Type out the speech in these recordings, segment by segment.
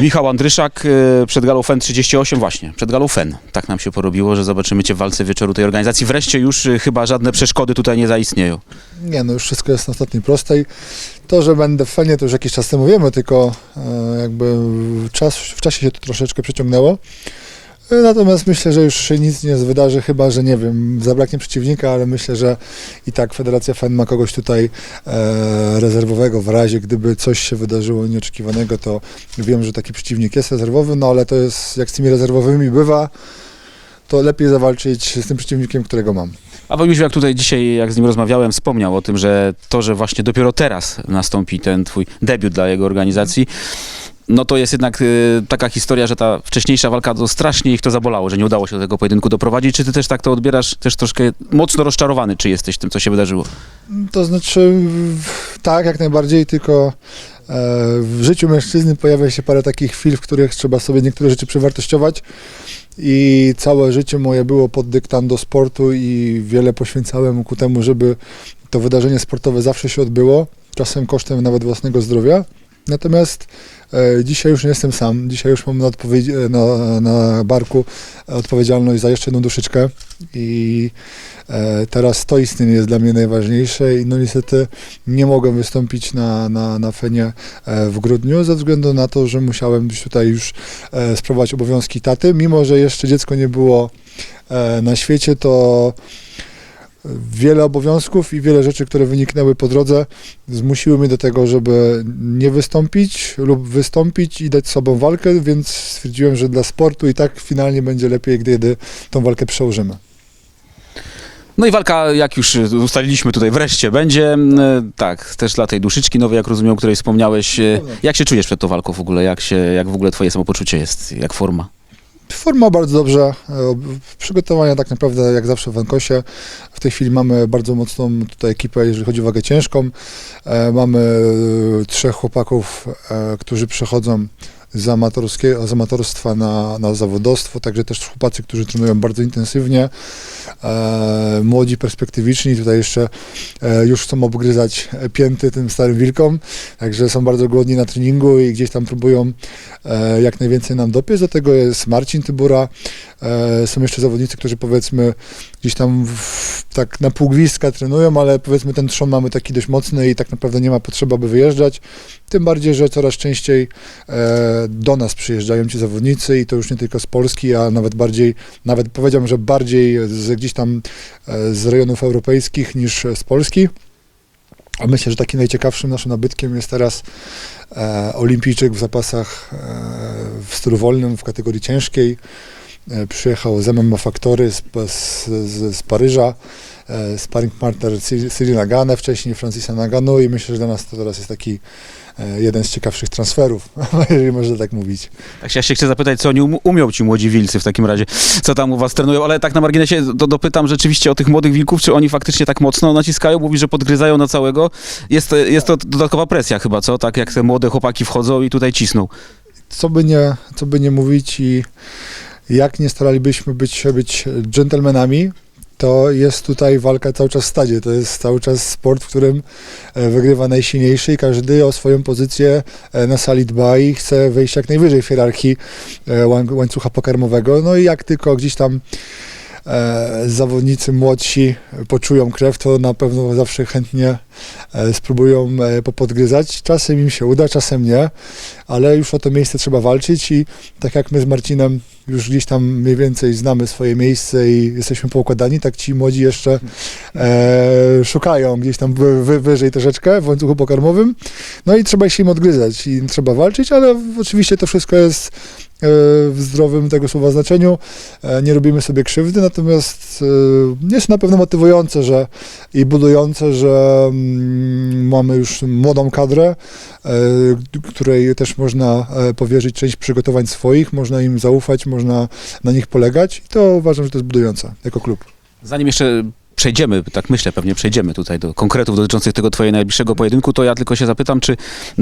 Michał Andryszak e, przed galą FEN 38 właśnie, przed galą FEN. Tak nam się porobiło, że zobaczymy Cię w walce wieczoru tej organizacji. Wreszcie już e, chyba żadne przeszkody tutaj nie zaistnieją. Nie, no już wszystko jest na ostatniej prostej. To, że będę w Fenie, to już jakiś czas temu wiemy, tylko e, jakby czas, w czasie się to troszeczkę przeciągnęło. Natomiast myślę, że już się nic nie wydarzy, chyba że nie wiem, zabraknie przeciwnika, ale myślę, że i tak Federacja FEN ma kogoś tutaj e, rezerwowego w razie, gdyby coś się wydarzyło nieoczekiwanego, to wiem, że taki przeciwnik jest rezerwowy, no ale to jest jak z tymi rezerwowymi bywa, to lepiej zawalczyć z tym przeciwnikiem, którego mam. A Jóźwiak tutaj dzisiaj, jak z nim rozmawiałem, wspomniał o tym, że to, że właśnie dopiero teraz nastąpi ten Twój debiut dla jego organizacji, no to jest jednak e, taka historia, że ta wcześniejsza walka to strasznie ich to zabolało, że nie udało się do tego pojedynku doprowadzić. Czy Ty też tak to odbierasz, też troszkę mocno rozczarowany, czy jesteś tym, co się wydarzyło? To znaczy, tak, jak najbardziej, tylko e, w życiu mężczyzny pojawia się parę takich chwil, w których trzeba sobie niektóre rzeczy przewartościować. I całe życie moje było pod dyktando sportu i wiele poświęcałem ku temu, żeby to wydarzenie sportowe zawsze się odbyło, czasem kosztem nawet własnego zdrowia. Natomiast dzisiaj już nie jestem sam. Dzisiaj już mam na, odpowiedzi- na, na barku odpowiedzialność za jeszcze jedną duszyczkę i e, teraz to istnienie jest dla mnie najważniejsze i no niestety nie mogłem wystąpić na, na, na Fenie e, w grudniu ze względu na to, że musiałem tutaj już e, sprawować obowiązki taty. Mimo, że jeszcze dziecko nie było e, na świecie, to wiele obowiązków i wiele rzeczy, które wyniknęły po drodze, zmusiły mnie do tego, żeby nie wystąpić lub wystąpić i dać sobą walkę, więc stwierdziłem, że dla sportu i tak finalnie będzie lepiej, gdy tą walkę przełożymy. No i walka, jak już ustaliliśmy tutaj, wreszcie będzie. e, Tak, też dla tej duszyczki nowej, jak rozumiem, o której wspomniałeś. E, Jak się czujesz przed tą walką w ogóle? Jak, się, jak w ogóle twoje samopoczucie jest? Jak forma? Forma bardzo dobrze. e, Przygotowania tak naprawdę jak zawsze w Ankosie. W tej chwili mamy bardzo mocną tutaj ekipę, jeżeli chodzi o wagę ciężką. E, Mamy e, trzech chłopaków, którzy przechodzą z, amatorskiego, z amatorstwa na, na zawodowstwo, także też chłopacy, którzy trenują bardzo intensywnie. E, Młodzi, perspektywiczni, tutaj jeszcze e, już chcą obgryzać pięty tym starym wilkom, także są bardzo głodni na treningu i gdzieś tam próbują e, jak najwięcej nam dopiec. Do tego jest Marcin Tybura. E, są jeszcze zawodnicy, którzy powiedzmy gdzieś tam w, tak na pół gwizdka trenują, ale powiedzmy ten trzon mamy taki dość mocny i tak naprawdę nie ma potrzeby, aby wyjeżdżać. Tym bardziej, że coraz częściej e, do nas przyjeżdżają ci zawodnicy i to już nie tylko z Polski, a nawet bardziej, nawet powiedziałbym, że bardziej z gdzieś tam e, z rejonów europejskich niż z Polski. A myślę, że takim najciekawszym naszym nabytkiem jest teraz e, olimpijczyk w zapasach e, w stylu wolnym w kategorii ciężkiej. E, przyjechał z MMA Factory z, z, z, Paryża. E, sparring partner Cyr- Cyril Nagane, wcześniej Francisa Nagano i myślę, że dla nas to teraz jest taki jeden z ciekawszych transferów, jeżeli można tak mówić. Tak się, ja się chcę zapytać, co oni um, umią ci młodzi wilcy w takim razie, co tam u was trenują, ale tak na marginesie do, dopytam rzeczywiście o tych młodych wilków, czy oni faktycznie tak mocno naciskają, mówi, że podgryzają na całego. Jest, to- jest to dodatkowa presja chyba, co? Tak jak te młode chłopaki wchodzą i tutaj cisną. co by nie, co by nie mówić i jak nie staralibyśmy być, być dżentelmenami, to jest tutaj walka cały czas w stadzie. To jest cały czas sport, w którym e, wygrywa najsilniejszy i każdy o swoją pozycję e, na sali dba i chce wejść jak najwyżej w hierarchii e, łań- łańcucha pokarmowego. No i jak tylko gdzieś tam zawodnicy młodsi poczują krew, to na pewno zawsze chętnie e, spróbują e, popodgryzać. Czasem im się uda, czasem nie, ale już o to miejsce trzeba walczyć i tak jak my z Marcinem już gdzieś tam mniej więcej znamy swoje miejsce i jesteśmy poukładani, tak ci młodzi jeszcze e, szukają gdzieś tam wy, wy, wyżej troszeczkę w łańcuchu pokarmowym. No i trzeba się im odgryzać i trzeba walczyć, ale oczywiście to wszystko jest e, w zdrowym tego słowa znaczeniu. E, Nie robimy sobie krzywdy, natomiast e, jest na pewno motywujące że, i budujące, że mm, mamy już młodą kadrę, e, której też można e, powierzyć część przygotowań swoich, można im zaufać, można na nich polegać i to uważam, że to jest budujące jako klub. Zanim jeszcze przejdziemy, tak myślę, pewnie przejdziemy tutaj do konkretów dotyczących tego twojego najbliższego pojedynku, to ja tylko się zapytam, czy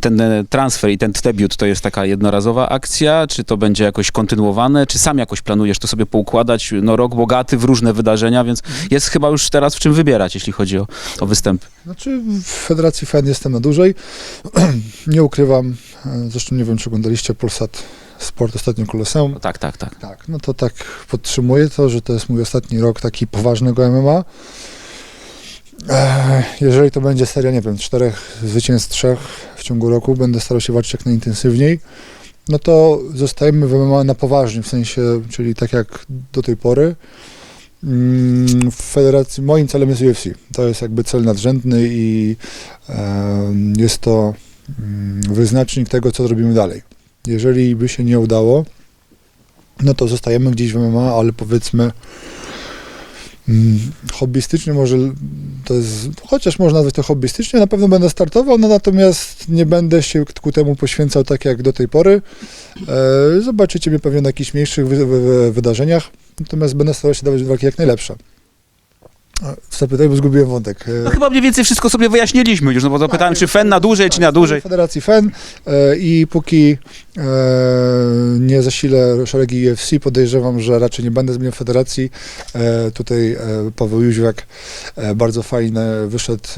ten e, transfer i ten debiut to jest taka jednorazowa akcja, czy to będzie jakoś kontynuowane, czy sam jakoś planujesz to sobie poukładać? No rok bogaty w różne wydarzenia, więc jest chyba już teraz w czym wybierać, jeśli chodzi o, o występy. Znaczy w Federacji FEN jestem na dłużej. Nie ukrywam, E, Zresztą nie wiem, czy oglądaliście Polsat Sport ostatnio Koloseum. No tak, tak, tak. Tak, no to tak podtrzymuję to, że to jest mój ostatni rok taki poważnego MMA. Jeżeli to będzie seria, nie wiem, czterech zwycięstw, trzech w ciągu roku, będę starał się walczyć jak najintensywniej, no to zostajemy w MMA na poważnie, w sensie, czyli tak jak do tej pory. Mm, W federacji, moim celem jest UFC. To jest jakby cel nadrzędny i jest to mm, wyznacznik tego, co zrobimy dalej. Jeżeli by się nie udało, no to zostajemy gdzieś w MMA, ale powiedzmy mm, hobbystycznie może to jest, chociaż można nazwać to hobbystycznie, na pewno będę startował, no natomiast nie będę się ku temu poświęcał tak jak do tej pory. E, zobaczycie mnie pewnie na jakichś mniejszych wy, wy, wy, wydarzeniach, natomiast będę starał się dawać walki jak najlepsze. Zapytaj, bo zgubiłem wątek. E, No chyba mniej więcej wszystko sobie wyjaśniliśmy już, no bo zapytałem, czy FEN na dłużej, czy na dłużej. Federacji FEN e, i póki e, nie zasilę szeregi UFC, podejrzewam, że raczej nie będę zmieniał federacji. Tutaj Paweł Jóźwiak bardzo fajny wyszedł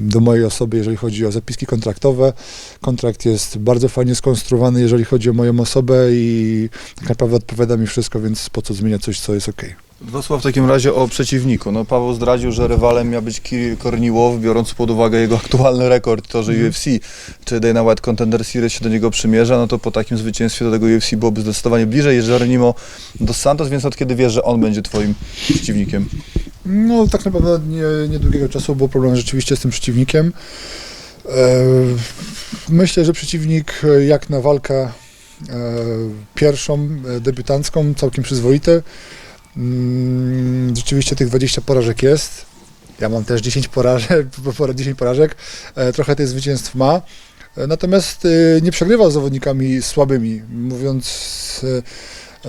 do mojej osoby, jeżeli chodzi o zapiski kontraktowe. Kontrakt jest bardzo fajnie skonstruowany, jeżeli chodzi o moją osobę i tak naprawdę odpowiada mi wszystko, więc po co zmieniać coś, co jest ok. Dwa słowa w takim razie o przeciwniku. No, Paweł zdradził, że rywalem miał być Kirill Korniłow, biorąc pod uwagę jego aktualny rekord, to, że UFC czy Dana White Contender Series się do niego przymierza, no to po takim zwycięstwie do tego UFC byłoby zdecydowanie bliżej. Jest Jeronimo dos Santos, więc od kiedy wiesz, że on będzie twoim przeciwnikiem? No, tak naprawdę nie, niedługiego czasu był problem rzeczywiście z tym przeciwnikiem. E, myślę, że przeciwnik e, jak na walkę e, pierwszą, debiutancką, całkiem przyzwoity. Mm, rzeczywiście tych 20 porażek jest. Ja mam też 10 porażek, 10 porażek. E, trochę tych zwycięstw ma. E, Natomiast e, nie przegrywał z zawodnikami słabymi. Mówiąc,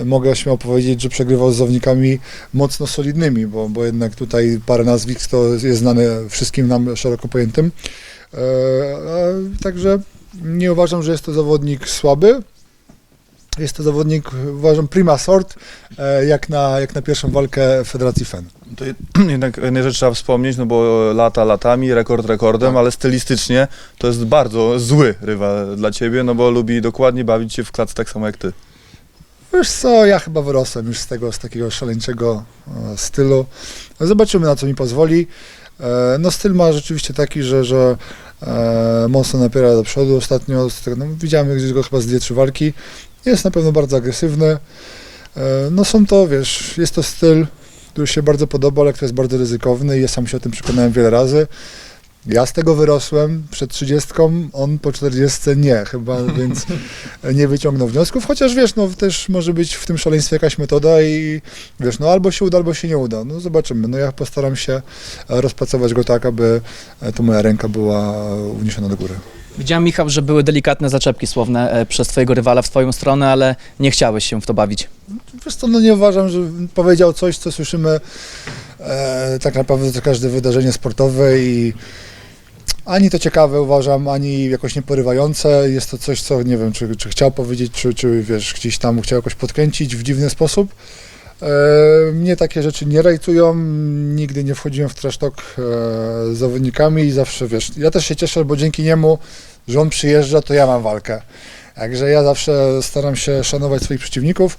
mogę śmiało powiedzieć, że przegrywał z zawodnikami mocno solidnymi, bo, bo jednak tutaj parę nazwisk to jest znane wszystkim nam szeroko pojętym. Także nie uważam, że jest to zawodnik słaby. Jest to zawodnik, uważam, prima sort, e, jak na, jak na pierwszą walkę Federacji FEN. To jed- jednak jednej rzecz trzeba wspomnieć, no bo lata latami, rekord rekordem, Tak. ale stylistycznie to jest bardzo zły rywal dla ciebie, no bo lubi dokładnie bawić się w klatce tak samo jak ty. Wiesz co, ja chyba wyrosłem już z tego, z takiego szaleńczego e, stylu. Zobaczymy, na co mi pozwoli. E, No styl ma rzeczywiście taki, że, że e, mocno napiera do przodu. Ostatnio no, widziałem gdzieś go chyba z dwie, trzy walki. Jest na pewno bardzo agresywny. E, No są to, wiesz, jest to styl, który się bardzo podoba, ale który jest bardzo ryzykowny i ja sam się o tym przekonałem wiele razy. Ja z tego wyrosłem przed 30, on po 40 nie chyba, więc nie wyciągnął wniosków, chociaż wiesz, no też może być w tym szaleństwie jakaś metoda i wiesz, no albo się uda, albo się nie uda. No zobaczymy. No ja postaram się e, rozpracować go tak, aby e, to moja ręka była uniesiona do góry. Widziałem, Michał, że były delikatne zaczepki słowne e, przez twojego rywala w twoją stronę, ale nie chciałeś się w to bawić. Wiesz co, no nie uważam, że powiedział coś, co słyszymy e, tak naprawdę co każde wydarzenie sportowe i ani to ciekawe uważam, ani jakoś nieporywające. Jest to coś, co nie wiem, czy, czy chciał powiedzieć, czy, czy wiesz, gdzieś tam chciał jakoś podkręcić w dziwny sposób. E, mnie takie rzeczy nie rajcują, nigdy nie wchodziłem w trash talk e, z zawodnikami i zawsze, wiesz, ja też się cieszę, bo dzięki niemu, że on przyjeżdża, to ja mam walkę. Także ja zawsze staram się szanować swoich przeciwników,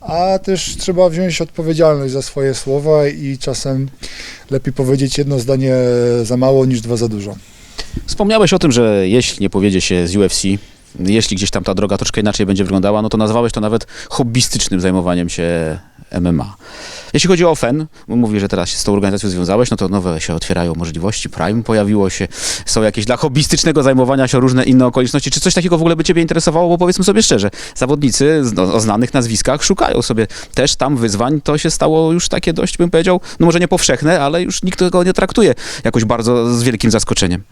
a też trzeba wziąć odpowiedzialność za swoje słowa i czasem lepiej powiedzieć jedno zdanie za mało niż dwa za dużo. Wspomniałeś o tym, że jeśli nie powiedzie się z UFC, jeśli gdzieś tam ta droga troszkę inaczej będzie wyglądała, no to nazwałeś to nawet hobbystycznym zajmowaniem się MMA. Jeśli chodzi o FEN, bo mówię, że teraz się z tą organizacją związałeś, no to nowe się otwierają możliwości, Prime pojawiło się, są jakieś dla hobbystycznego zajmowania się różne inne okoliczności. Czy coś takiego w ogóle by Ciebie interesowało? Bo powiedzmy sobie szczerze, zawodnicy no, o znanych nazwiskach szukają sobie też tam wyzwań. To się stało już takie dość, bym powiedział, no może nie powszechne, ale już nikt tego nie traktuje jakoś bardzo z wielkim zaskoczeniem.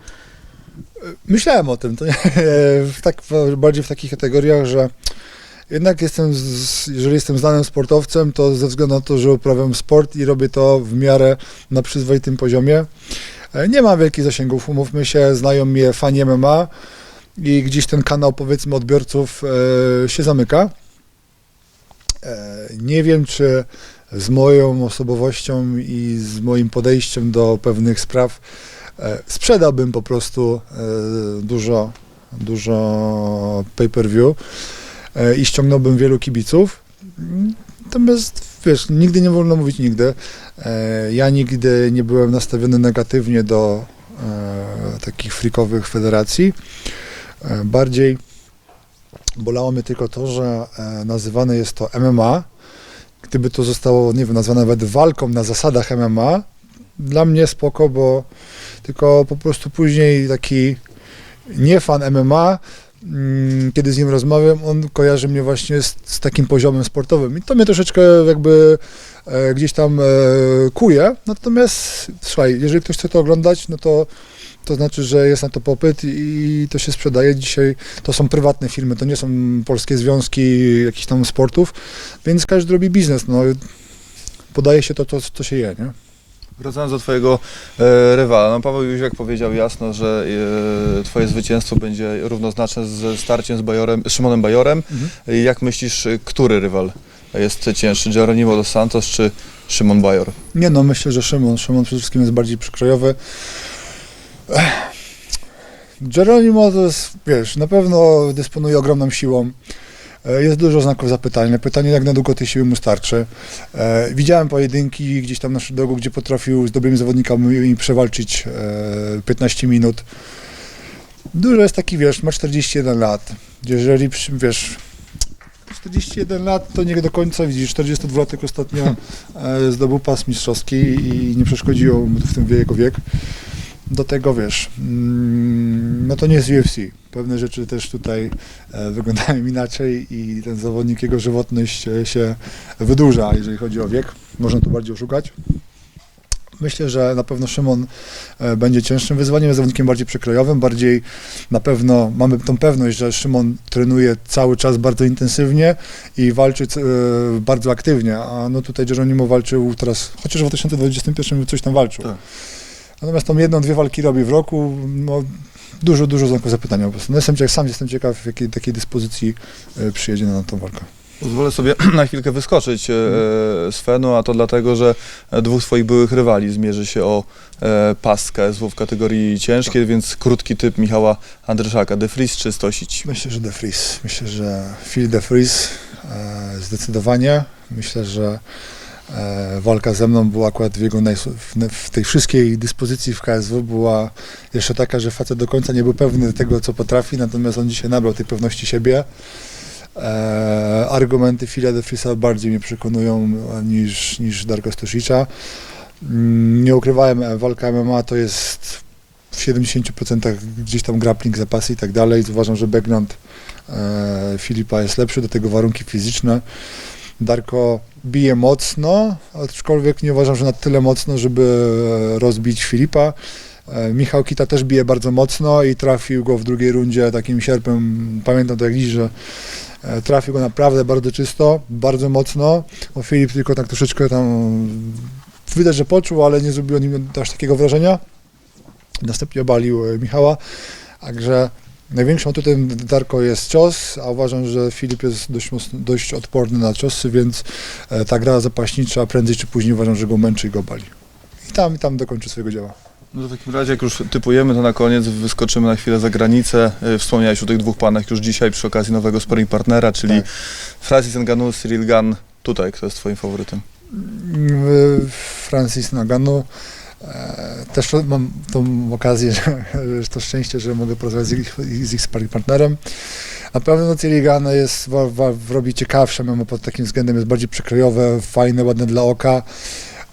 Myślałem o tym, tak, bardziej w takich kategoriach, że jednak jestem, jeżeli jestem znanym sportowcem, to ze względu na to, że uprawiam sport i robię to w miarę na przyzwoitym poziomie. E, Nie mam wielkich zasięgów, umówmy się, znają mnie fani MMA i gdzieś ten kanał, powiedzmy, odbiorców e, się zamyka. E, nie wiem, czy z moją osobowością i z moim podejściem do pewnych spraw sprzedałbym po prostu dużo dużo pay-per-view i ściągnąłbym wielu kibiców. Natomiast wiesz, nigdy nie wolno mówić nigdy. E, Ja nigdy nie byłem nastawiony negatywnie do e, takich frikowych federacji. E, Bardziej bolało mnie tylko to, że e, nazywane jest to MMA. Gdyby to zostało, nie wiem, nazwane nawet walką na zasadach MMA, dla mnie spoko, bo tylko po prostu później taki nie fan MMA, mm, kiedy z nim rozmawiam, on kojarzy mnie właśnie z, z takim poziomem sportowym i to mnie troszeczkę jakby e, gdzieś tam e, kuje, natomiast słuchaj, jeżeli ktoś chce to oglądać, no to to znaczy, że jest na to popyt i to się sprzedaje. Dzisiaj to są prywatne firmy, to nie są polskie związki jakichś tam sportów, więc każdy robi biznes. No, podaje się to, co, co się je, nie? Wracając do twojego e, rywala, no Paweł Jóźwiak powiedział jasno, że e, twoje zwycięstwo będzie równoznaczne ze starciem z Bajorem, z Szymonem Bajorem. I Jak myślisz, e, który rywal jest cięższy, Geronimo dos Santos czy Szymon Bajor? Nie no, myślę, że Szymon. Szymon przede wszystkim jest bardziej przykrojowy. Ech. Geronimo to jest, wiesz, na pewno dysponuje ogromną siłą. E, Jest dużo znaków zapytania. Pytanie, jak na długo tej siły mu starczy. E, widziałem pojedynki gdzieś tam na drogu, gdzie potrafił z dobrymi zawodnikami przewalczyć e, 15 minut. Dużo jest taki, wiesz, ma 41 lat. Jeżeli, wiesz, 41 lat to nie do końca widzisz. 42 latek ostatnio e, zdobył pas mistrzowski i nie przeszkodziło mu w tym jego wiek. Do tego wiesz, mm, no to nie jest UFC. Pewne rzeczy też tutaj e, wyglądają inaczej i ten zawodnik, jego żywotność e, się wydłuża, jeżeli chodzi o wiek. Można tu bardziej oszukać. Myślę, że na pewno Szymon e, będzie cięższym wyzwaniem, zawodnikiem bardziej przekrojowym, bardziej na pewno mamy tą pewność, że Szymon trenuje cały czas bardzo intensywnie i walczy bardzo aktywnie, a no tutaj Geronimo walczył teraz, chociaż w 2021 coś tam walczył. Tak. Natomiast tą jedną, dwie walki robi w roku, no dużo, dużo znaków zapytania po prostu. No jestem, ciekaw- sam jestem ciekaw, w jakiej takiej dyspozycji e, przyjedzie na tą walkę. Pozwolę sobie na chwilkę wyskoczyć e, z Fenu, a to dlatego, że e, dwóch swoich byłych rywali zmierzy się o e, pas KSW w kategorii ciężkiej, więc krótki typ Michała Andryszaka. De Vries czy Stosić? Myślę, że De Vries. Myślę, że Phil De Vries e, zdecydowanie. Myślę, że e, walka ze mną była akurat w jego w, tej wszystkiej dyspozycji w KSW była jeszcze taka, że facet do końca nie był pewny tego, co potrafi, natomiast on dzisiaj nabrał tej pewności siebie. E, argumenty Phila De Vriesa bardziej mnie przekonują e, niż, niż Darka Stosicza. Mm, Nie ukrywałem, e, walka MMA to jest w 70% gdzieś tam grappling, zapasy i tak dalej. Uważam, że background e, Filipa jest lepszy, do tego warunki fizyczne. Darko bije mocno, aczkolwiek nie uważam, że na tyle mocno, żeby e, rozbić Filipa. E, Michał Kita też bije bardzo mocno i trafił go w drugiej rundzie takim sierpem, pamiętam to jak dziś, że e, trafił go naprawdę bardzo czysto, bardzo mocno, bo Filip tylko tak troszeczkę tam widać, że poczuł, ale nie zrobiło nim aż takiego wrażenia. Następnie obalił Michała, także największą atutem Darko jest cios, a uważam, że Filip jest dość, mocno, dość odporny na ciosy, więc e, ta gra zapaśnicza prędzej czy później uważam, że go męczy i go bali. I tam, i tam dokończy swojego dzieła. No w takim razie, jak już typujemy, to na koniec wyskoczymy na chwilę za granicę. E, Wspomniałeś o tych dwóch panach już dzisiaj przy okazji nowego sparring partnera, czyli Tak. Francis Ngannou, Cyril Gunn. Tutaj, kto jest twoim faworytem? Mm, Francis Nagano. E, Też mam tą okazję, że, to szczęście, że mogę porozmawiać z ich, z ich sparring partnerem. Na pewno Cyrigano jest, wa, wa, robi ciekawsze, mimo pod takim względem jest bardziej przekrojowe, fajne, ładne dla oka.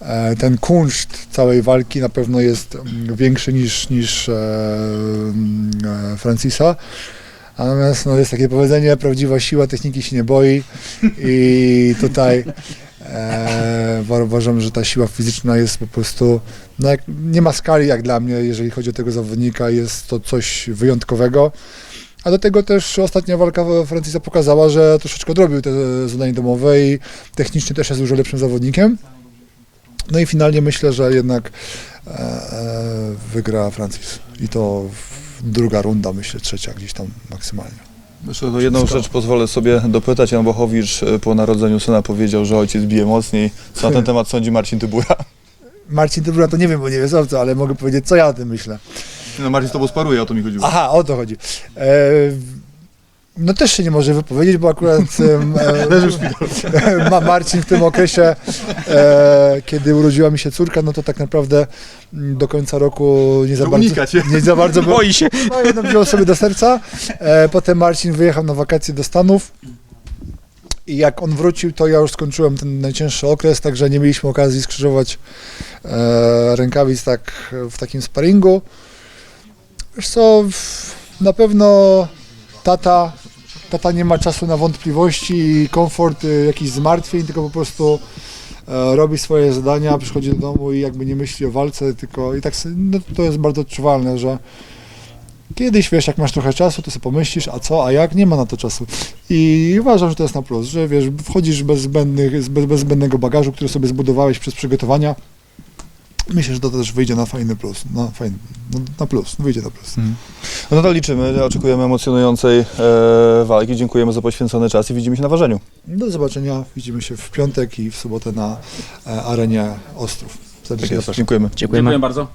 E, Ten kunszt całej walki na pewno jest mm, większy niż, niż e, mm, Francisa. Natomiast no, jest takie powiedzenie, prawdziwa siła techniki się nie boi i tutaj e, wa- uważam, że ta siła fizyczna jest po prostu, no jak, nie ma skali jak dla mnie, jeżeli chodzi o tego zawodnika, jest to coś wyjątkowego. A do tego też ostatnia walka Francisa pokazała, że troszeczkę odrobił te zadanie domowe i technicznie też jest dużo lepszym zawodnikiem. No i finalnie myślę, że jednak e, e, wygra Francis. I to druga runda, myślę, trzecia gdzieś tam maksymalnie. Jeszcze to jedną rzecz pozwolę sobie dopytać. Jan Bochowicz e, po narodzeniu syna powiedział, że ojciec bije mocniej. Co na ten temat sądzi Marcin Tybura? Marcin Dybura to nie wiem, bo nie wiem co, ale mogę powiedzieć, co ja o tym myślę. No Marcin z tobą sparuje, o to mi chodziło. Aha, o to chodzi. E, no też się nie może wypowiedzieć, bo akurat e, ma Marcin w tym okresie, e, kiedy urodziła mi się córka, no to tak naprawdę mm, do końca roku nie za bardzo, nie? za bardzo był, Boi się. no, jedno wziął sobie do serca. E, potem Marcin wyjechał na wakacje do Stanów. I jak on wrócił, to ja już skończyłem ten najcięższy okres, także nie mieliśmy okazji skrzyżować e, rękawic tak w takim sparingu. Wiesz co, na pewno tata, tata nie ma czasu na wątpliwości i komfort y, jakichś zmartwień, tylko po prostu e, robi swoje zadania, przychodzi do domu i jakby nie myśli o walce, tylko i tak no, to jest bardzo odczuwalne, że kiedyś wiesz, jak masz trochę czasu, to sobie pomyślisz, a co, a jak, nie ma na to czasu. I uważam, że to jest na plus, że wiesz, wchodzisz bez, zbędnych, bez, bez zbędnego bagażu, który sobie zbudowałeś przez przygotowania. Myślę, że to też wyjdzie na fajny plus, na fajny, no, na plus, wyjdzie na plus. No to liczymy, oczekujemy emocjonującej e, walki. Dziękujemy za poświęcony czas i widzimy się na ważeniu. Do zobaczenia, widzimy się w piątek i w sobotę na e, arenie Ostrów. Serdecznie Tak jest, zapraszam. dziękujemy. Dziękujemy. Dziękuję bardzo.